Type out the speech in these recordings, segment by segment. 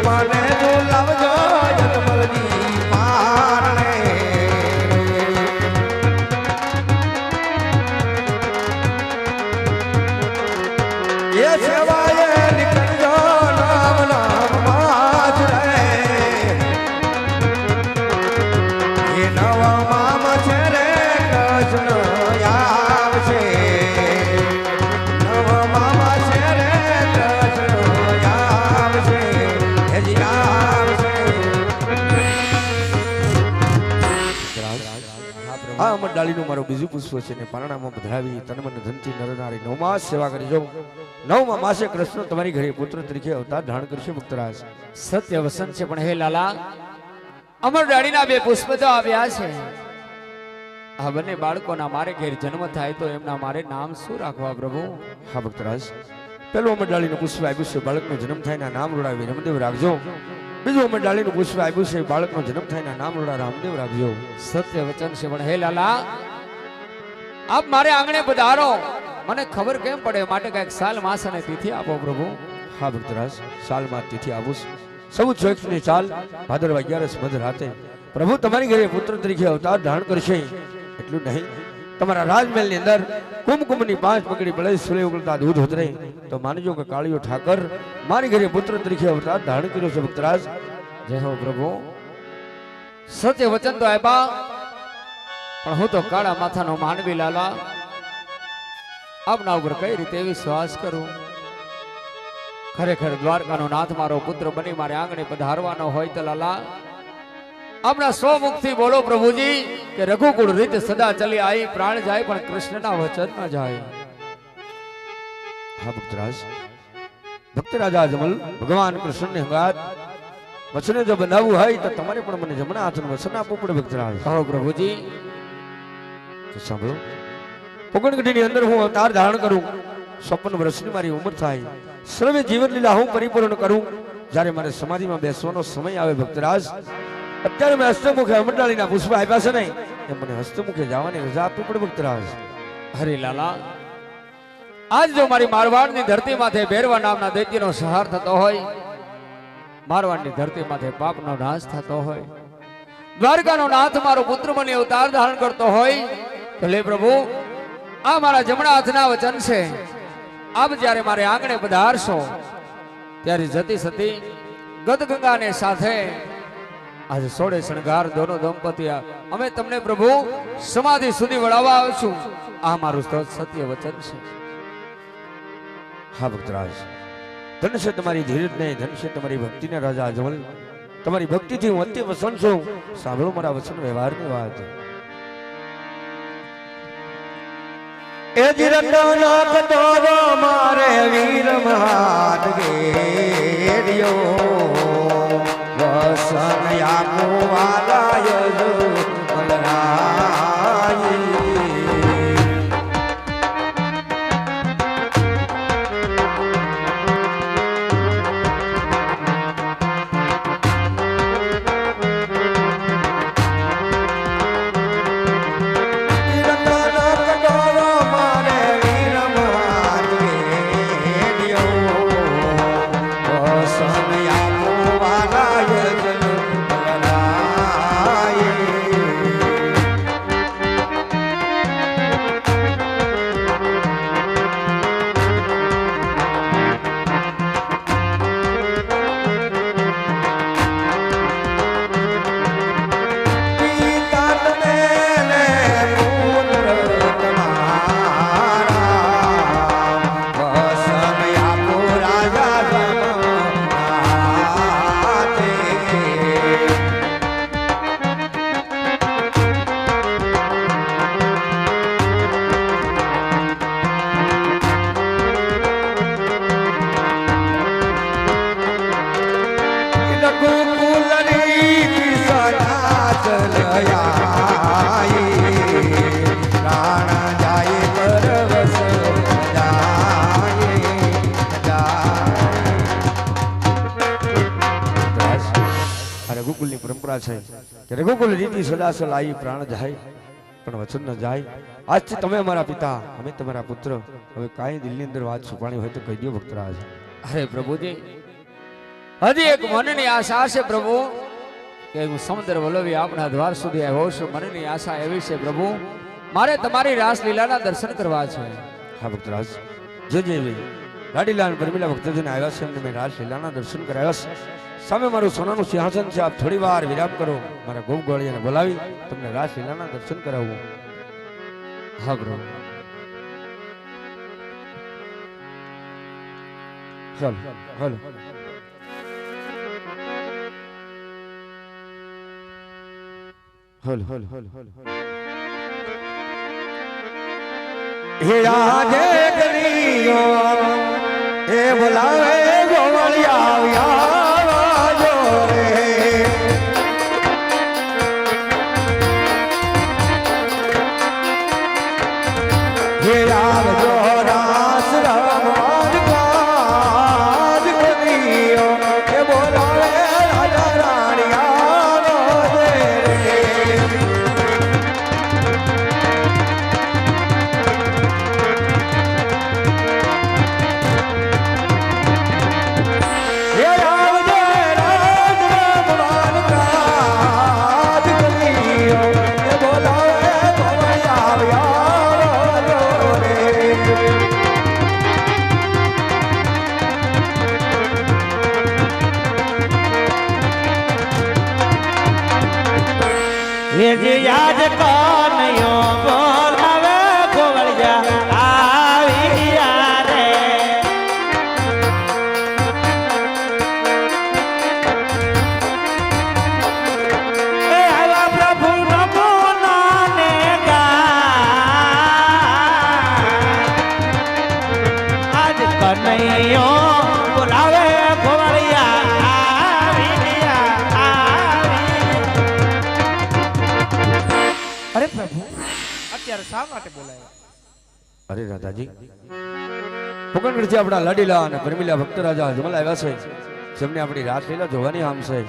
પુષ્પાને બોલાવજો આ મારું બીજું પુષ્પ છે ને પારણામાં પધરાવી તનમન ધનથી નરનારી નવમાં સેવા કરી. જાઉં નવમાં માસે કૃષ્ણ તમારી ઘરે પુત્ર તરીકે અવતાર ધારણ કરશે મુક્તરાજ સત્ય વસન છે, પણ હે લાલા, અમર ડાળીના બે પુષ્પ તો આવ્યા છે. આ બંને બાળકોના મારે ઘેર જન્મ થાય તો એમના મારે નામ શું રાખવા પ્રભુ? હા, ભક્તરાજ. પેલું મંડાળીનું પુષ્પ આવ્યું છે, બાળકનો જન્મ થાય નામ રોડાવી રમદેવ રાખજો. બીજું મંડાળીનું પુષ્પ આપ્યું છે. બાળકનો જન્મ થાય નામ રોડા રામદેવ રાખજો સત્ય વચન છે. પણ હે લાલા, આપ મારે આંગણે પધારો. મને ખબર કેમ પડે? માટે કંઈક સાલ માસ અને તિથિ આપો પ્રભુ. હા, ભક્તરાજ સાલમાં તિથિ આવું સૌ ચોઈસની ચાલ. ભાદરવા અગિયારસ મધ રાતે. પ્રભુ, તમારી ઘરે પુત્ર તરીકે અવતાર ધારણ કરશે. એટલું નહીં. તમારા રાજમહેલની અંદર કુમકુમની પાંચ પકડી બળે સુલે ઉગલતા દૂધ ઉતરે. તો માનજો કે કાળીઓ ઠાકર, મારી ઘરે પુત્ર તરીકે અવતાર ધારણ કર્યો છે ભક્તરાજ. જય હો પ્રભુ. સત્ય વચન તો આપ્યા, પણ હું તો કાળા માથાનો માનવી લાલા. આપના ઉપર કઈ રીતે વિશ્વાસ કરું? ખરેખર દ્વારકાનો નાથ મારો પુત્ર બની મારે આંગણે પધારવાનો હોય તો લાલા. આપણા સ્વમુખથી બોલો પ્રભુજી. કે રઘુકુળ રીત સદા ચલી આવી પ્રાણ જાય પણ કૃષ્ણના વચન ન જાય. હા ભક્તરાજ. ભક્તરાજા જમલ ભગવાન કૃષ્ણને હંગાત વચને જો બનાવવું હોય તો તમારે પણ મને જમણા હાથનું વચન આપવું પડે ભક્તરાજ. કહો પ્રભુજી. સાંભળો. પોગણગઢીની અંદર હું અવતાર ધારણ કરું. સ્વપ્ન વર્ષની મારી ઉંમર થાય. સર્વે જીવન લીલા હું પરિપૂર્ણ કરું. જ્યારે મારે સમાધિમાં બેસવાનો સમય આવે ભક્તરાજ અત્યારે મેં હસ્તમુખે અમરડાળીના પુષ્પ આપ્યા છે ને એ મને હસ્તમુખે જવાની રજા આપવી પડે ભક્તરાજ હરે લાલા આજ જો મારી મારવાડની ધરતી માથે ભેરવા નામના દૈત્યનો સહાર થતો હોય મારવાડની ધરતી માથે પાપનો નાશ થતો હોય દ્વારકાનો નાથ મારો પુત્ર મને અવતાર ધારણ કરતો હોય તો લે પ્રભુ આ મારા જમણા હાથના વચન છે. આપ જ્યારે મારે આંગણે પધારશો ત્યારે જતી સતી ગદગંગાને સાથે આજે સોળે શણગાર દોનો દંપતી અમે તમને પ્રભુ સમાધિ સુધી વળાવવા આવશું આ મારું સત્ય વચન છે. હા, ભક્તરાજ. ધન છે તમારી ધીરજ ને ધન છે તમારી ભક્તિના રાજા અજમલ. તમારી ભક્તિથી હું અત્ય વસન છું. સાંભળો મારા વચન વ્યવહારની વાત. એ જીરંડો નાથ દોરો મારે વીર મહાદ ગેરિયો વસન આપો પરંપરા છે કે રઘુકુલ રીતિ સદાસલ આવી પ્રાણ જાય પણ વચન ન જાય. આજથી તમે અમારા પિતા અમે તમારા પુત્ર. હવે કાંઈ દિલની અંદર વાત છુપાણી હોય તો કહી દો ભક્તરાજ. અરે પ્રભુજી હજી એક મનની આશા છે પ્રભુ કે હું સમુદ્ર વલ્લભી આપણા દ્વાર સુધી આવ્યો છું. મનની આશા એવી છે પ્રભુ મારે તમારી રાસલીલાના દર્શન કરવા છે. હા ભક્તરાજ જે જે એવી લાડીલાલ પરમીલા ભક્તજન આવ્યા છે એમને મેં રાસલીલાના દર્શન કરાવ્યા છે. સામે મારું સોનાનું સિંહાસન છે, આપ થોડી વાર વિરામ કરો. મારા ગોપ ગોળીયાને બોલાવી, તમને રાસલીલાના દર્શન કરાવું. હા પ્રભુ ચાલો હાલો, હલ હલ હલ હલ. હે રાજે કરિયો હે બોલાવે ગોવળિયા અરે રાધાજી. ફુકનગઢથી આપણા લાડીલા અને પરમીલા ભક્ત રાજા જમલ આવ્યા છે. જેમને આપણી રાસલીલા જોવાની આમ છે.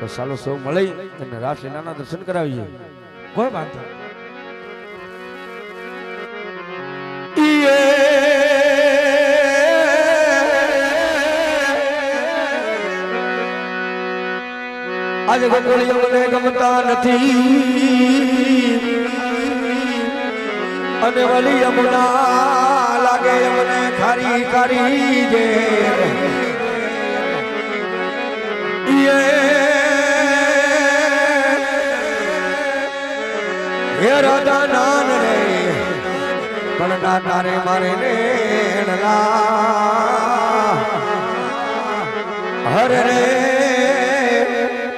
તો ચાલો સૌ મળી અને રાસલીલાના દર્શન કરાવીએ. કોઈ વાંધો આજે ગોકળીઓ ગમતા નથી. અને વલી યમુના લાગે મને ખરી કરી દે. હે રાધા નાન રે પણ નાના રે મારે નેણલા હર રે,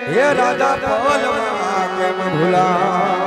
હે રાધા પવન કેમ ભૂલા?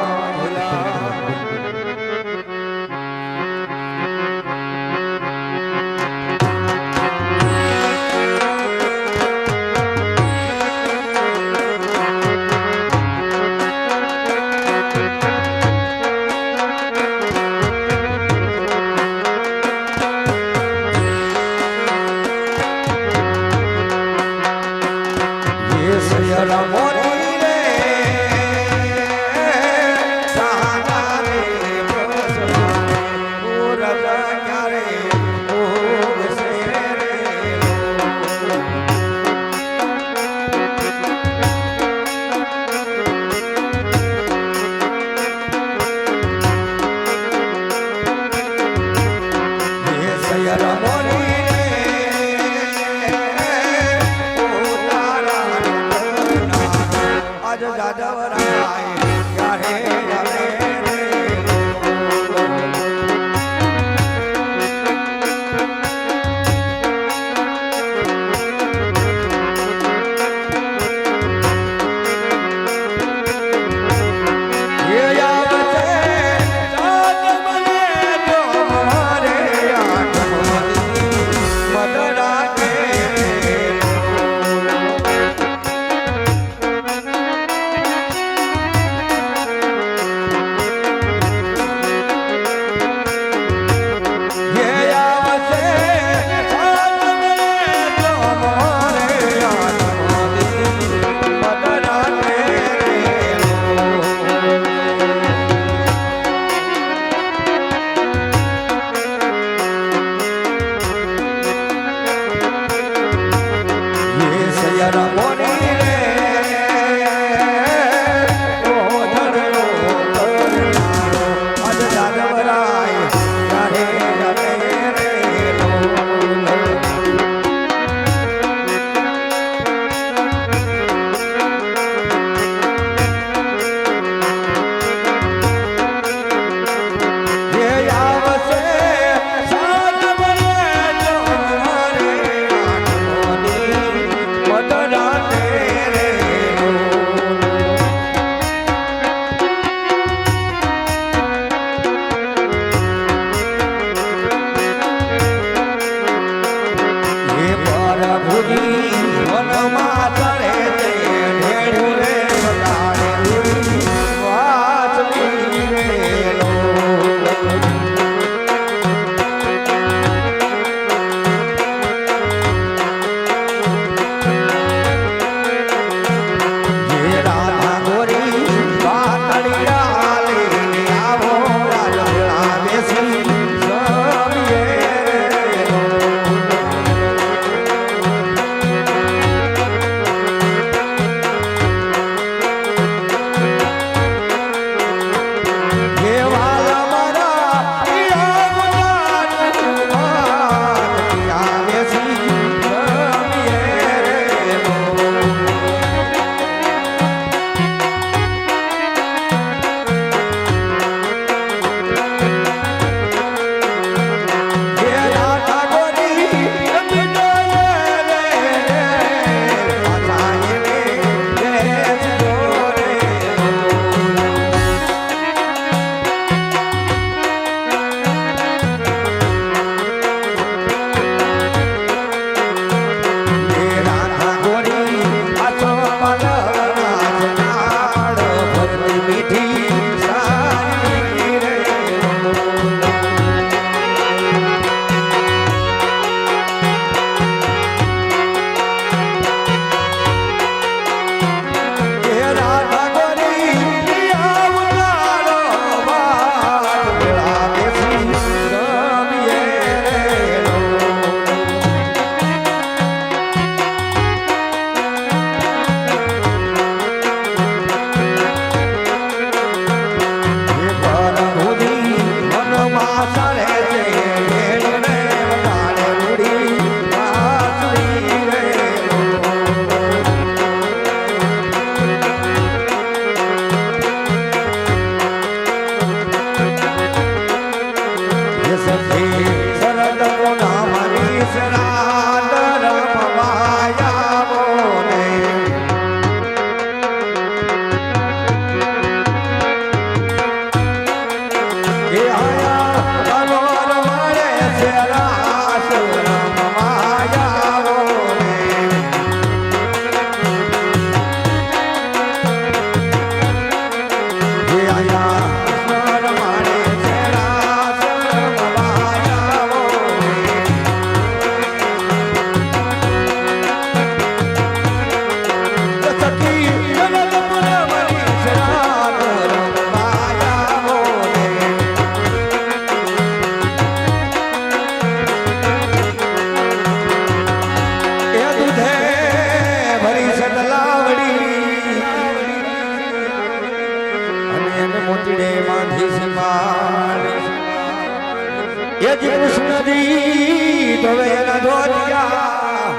એ જ કૃષ્ણજી તો એના ધોરિયા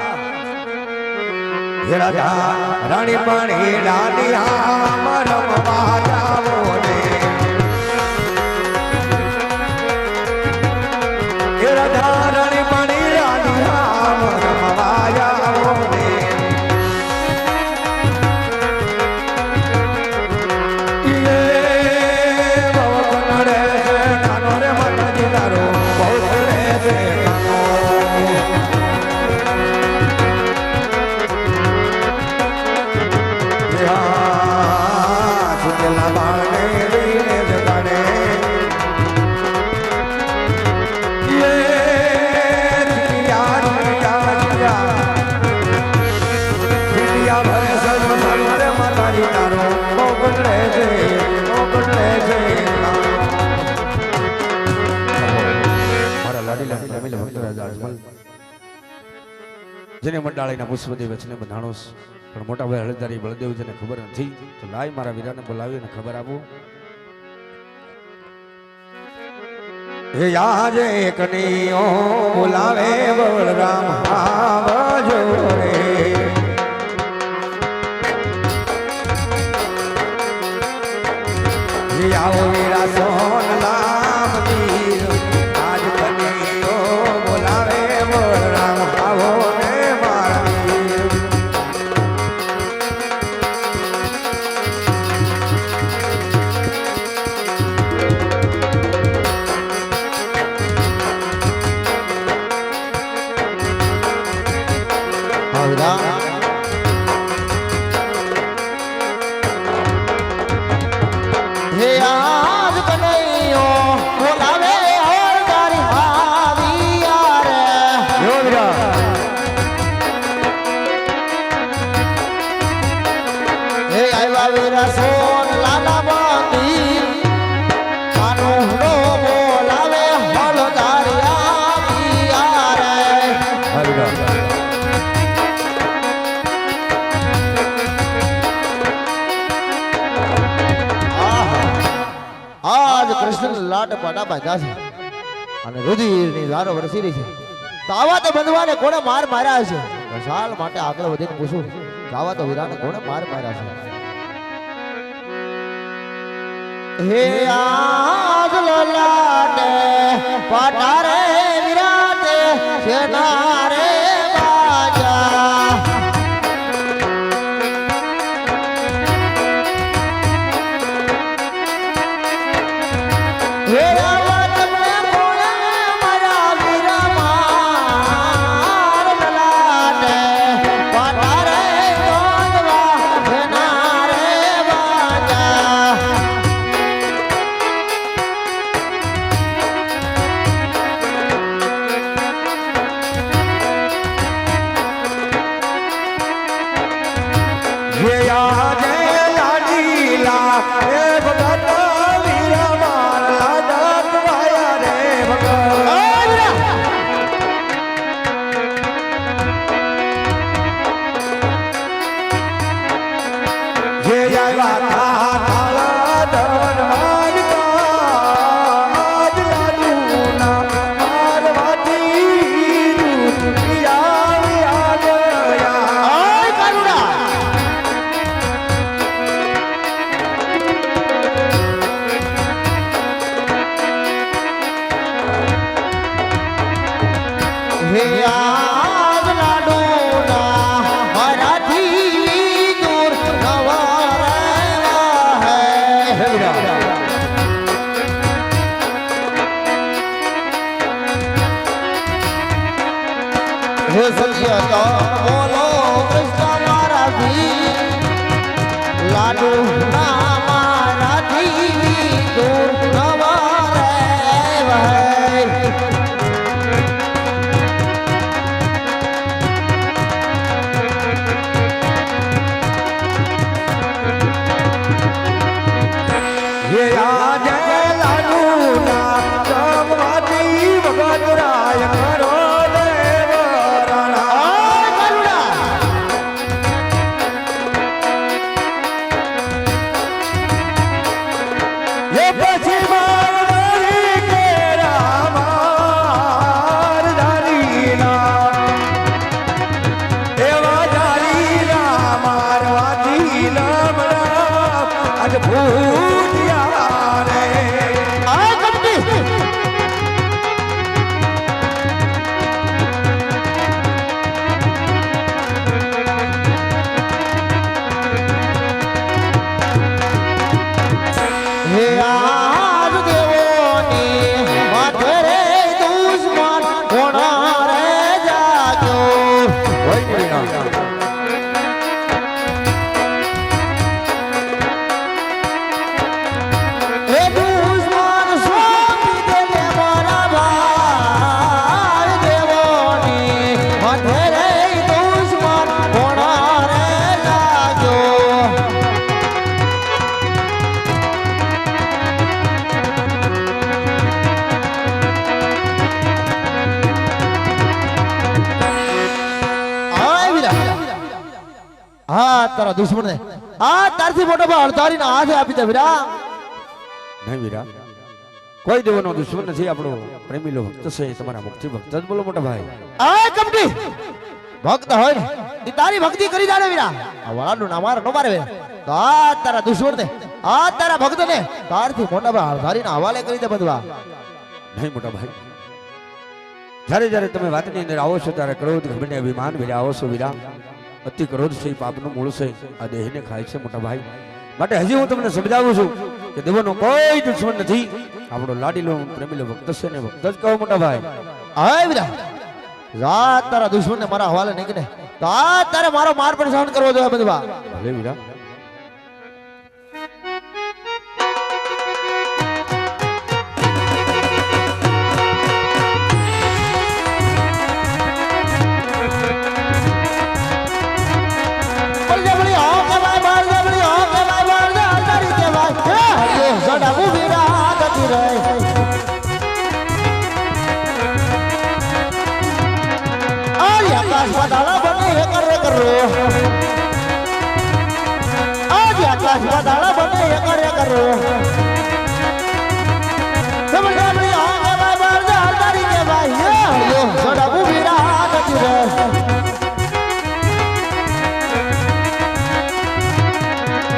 હે રાજા રાણી પાણી ડાલી હા મરમ જેને મંડાળીના પુષ્પદેવ વચને બંધાણો પણ મોટા ભાઈ હળદારી બળદેવજીને ખબર નથી. તો લાય મારા વીરાને બોલાવી અને ખબર આપો. હે યાર એકનીઓ બોલાવે બળરામ આવજો રે આવો વીરા સોન ખસી રહી છે. તો તો બંધવાને કોણે માર માર્યા છે ઘસાલ માટે આગળ વધીને પૂછું આવા તો વીરાને કોણે માર માર્યા છે? હે આ આ તારથી મોટો ભાઈ અડધારીને હાથે આપી દે વીરા. નહીં વીરા. કોઈ દેવનો દુશ્મન નથી આપણો. પ્રેમીલો ભક્ત છે તમારા મુક્તિ ભક્ત જ બોલો મોટા ભાઈ. આ કમટી ભક્ત હોય ને એ તારી ભક્તિ કરી જાણે વીરા. આ વાળાનું ના મારે નો મારે તો આ તારા દુશ્મનને આ તારા ભક્તને તારથી મોટા ભાઈ અડધારીને હવાલે કરી દે બધવા નહીં મોટા ભાઈ. જ્યારે જ્યારે તમે વાતની અંદર આવો છો ત્યારે ક્રોધ ઘમંડ અભિમાન વીરા આવો છો વીરા. અતિ ક્રોધ છે પાપનું મૂળ છે. આ દેહને ખાય છે મોટા ભાઈ. માટે હજી હું તમને સમજાવું છું કે દેવોનો કોઈ દુશ્મન નથી. આપણો લાડીલો પ્રેમીલો ભક્ત છે ને ભક્ત જ કહો મોટા ભાઈ. વીરા રાત તારા દુશ્મનને મારા હવાલે નીકળે. તો આ તારે મારો માર પણ સહન કરવો જોઈએ બધા ભલે વીરા. વીરા ગતિ રહે આલી આકાશ વાદળા બને હે કરે કરો આલી આકાશ વાદળા બને હે કરે કરો બળજે બળી હો કમાય બળજે અંધારી કહેવાય હે હરિયો સડાવું વીરા ગતિ રહે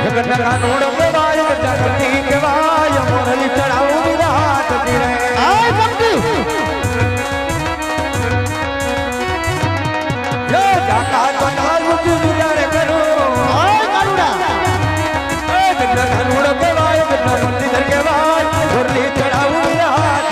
જગતના કાનોડ કહેવાય જગતી કહેવાય મોરલી કહેવાય જગતના મંદિર કહેવાય મોરલી ચડાવું વિરાટ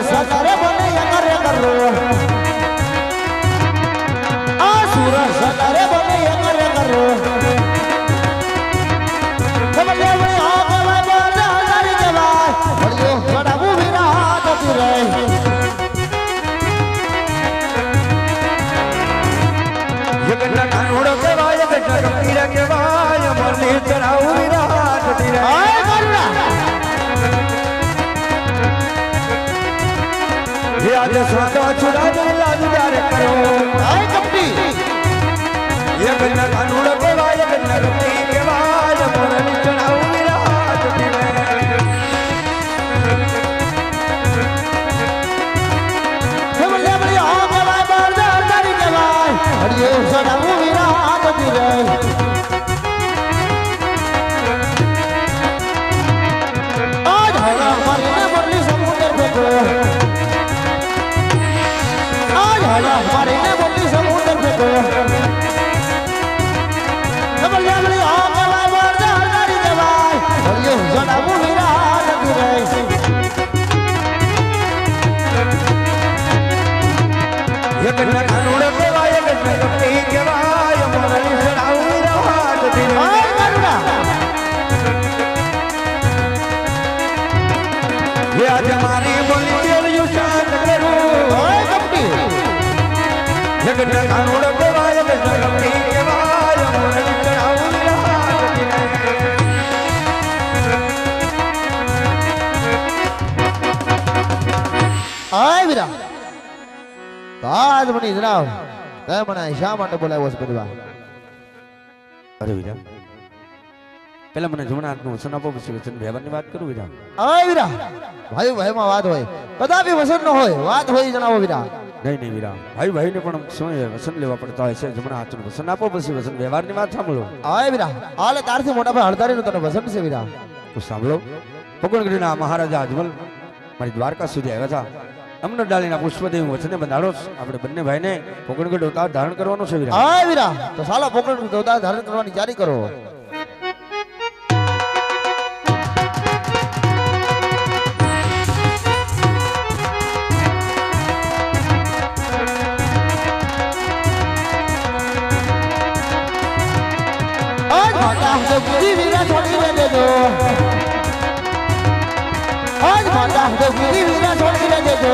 સુર સતરે બને કરે કરો આય વીરા આજ મને જણાવ તે મને શા માટે બોલાવ્યો છે બધવા અરે વીરા પેલા મને જમણા હાથનું વસન આપો પછી વચન વ્યવહારની વાત કરું વીરા. આય વીરા ભાઈ ભાઈમાં વાત હોય. કદાપી વસન ન હોય વાત હોય જણાવો વીરા. નહીં નહીં વીરા. ભાઈ ભાઈને પણ સમય વસન લેવા પડતા હોય છે? જમણા હાથનું વસન આપો પછી વસન વ્યવહારની વાત સાંભળો. આય વીરા હાલે તારથી મોટા ભાઈ હળદારીનું તને વસન છે વીરા. તો સાંભળો. પકડગઢના મહારાજા અજમલ મારી દ્વારકા સુધી આવ્યા હતા. અમને ડાળીના પુષ્પદેવ વચને બંધાડો. આપણે બંને ભાઈને પોકણગઢ અવતાર ધારણ કરવાનો છે વીરા હા વીરા તો સાલા પોકણગઢ અવતાર ધારણ કરવાની જારી કરો. આજ માતા હે બુદ્ધિ વીરા છોડી દે દેજો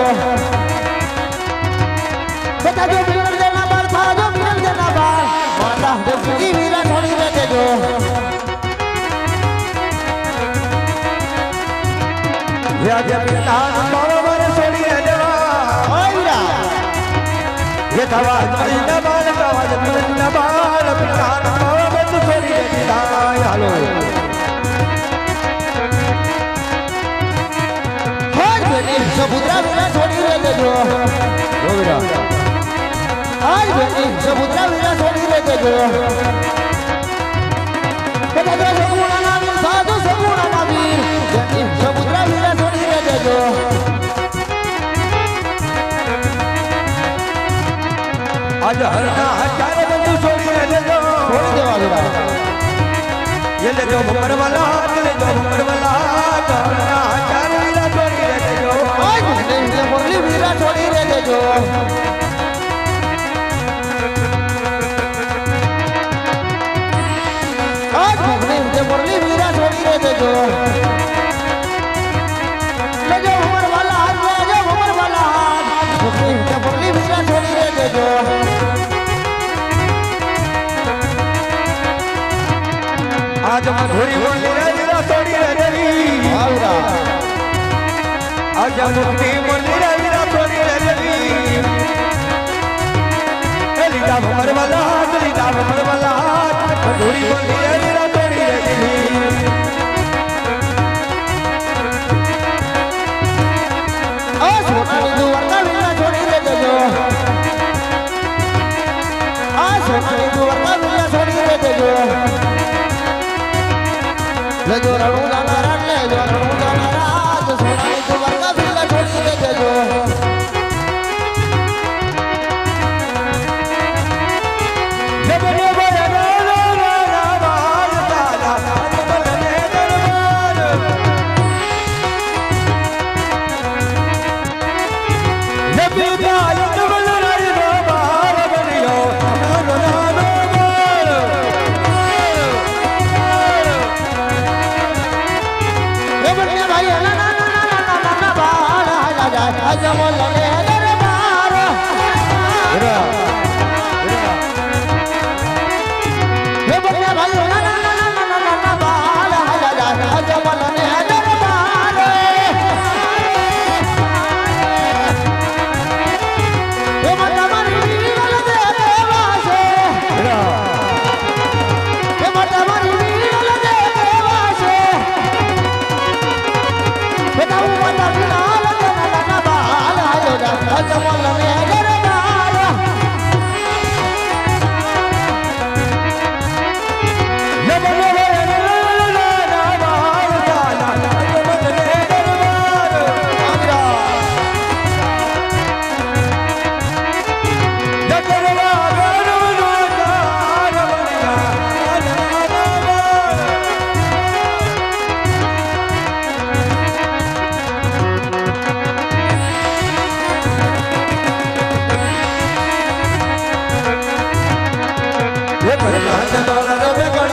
બેટા જો મિલન દેના બાર થા જો મિલન દેના બાર માતા હે બુદ્ધિ વીરા છોડી દે દેજો આજે પિતા બરોબર છોડી દેવા ઓય વીરા ये थवा जरी न बाल थवा जरी न बाल पितान बरोबर છોડી દીધા હાલો સબુદ્રા વીરા છોડી રે દેજો જો વીરા આય બેટી સબુદ્રા વીરા છોડી રે દેજો બધા જો સગુણા ના વીર સાધુ સગુણા ના વીર બેટી સબુદ્રા વીરા છોડી રે દેજો આજ હરના હજારે બંધુ છોડી રે દેજો છોડી દેવા વીરા ये ले जो भमर वाला ले जो भमर वाला हरना વીરા છોડી દે દેજો મુરલી વીરા છોડી દે દેજો મુરલી વીરા છોડી દે દેજો આજ મધુરી બોલી વીરા છોડી દેવી હા આજ મુક્તિ બોલી એ લીધા ભમરવાલા લીધા ભમરવાલા મધુરી બોલી વીરા છોડી દેવી આ સોનાની દુવારના વીરા છોડી દે દેજો. આ સોનાની દુવારના વીરા છોડી દે દેજો. લેજો રણુ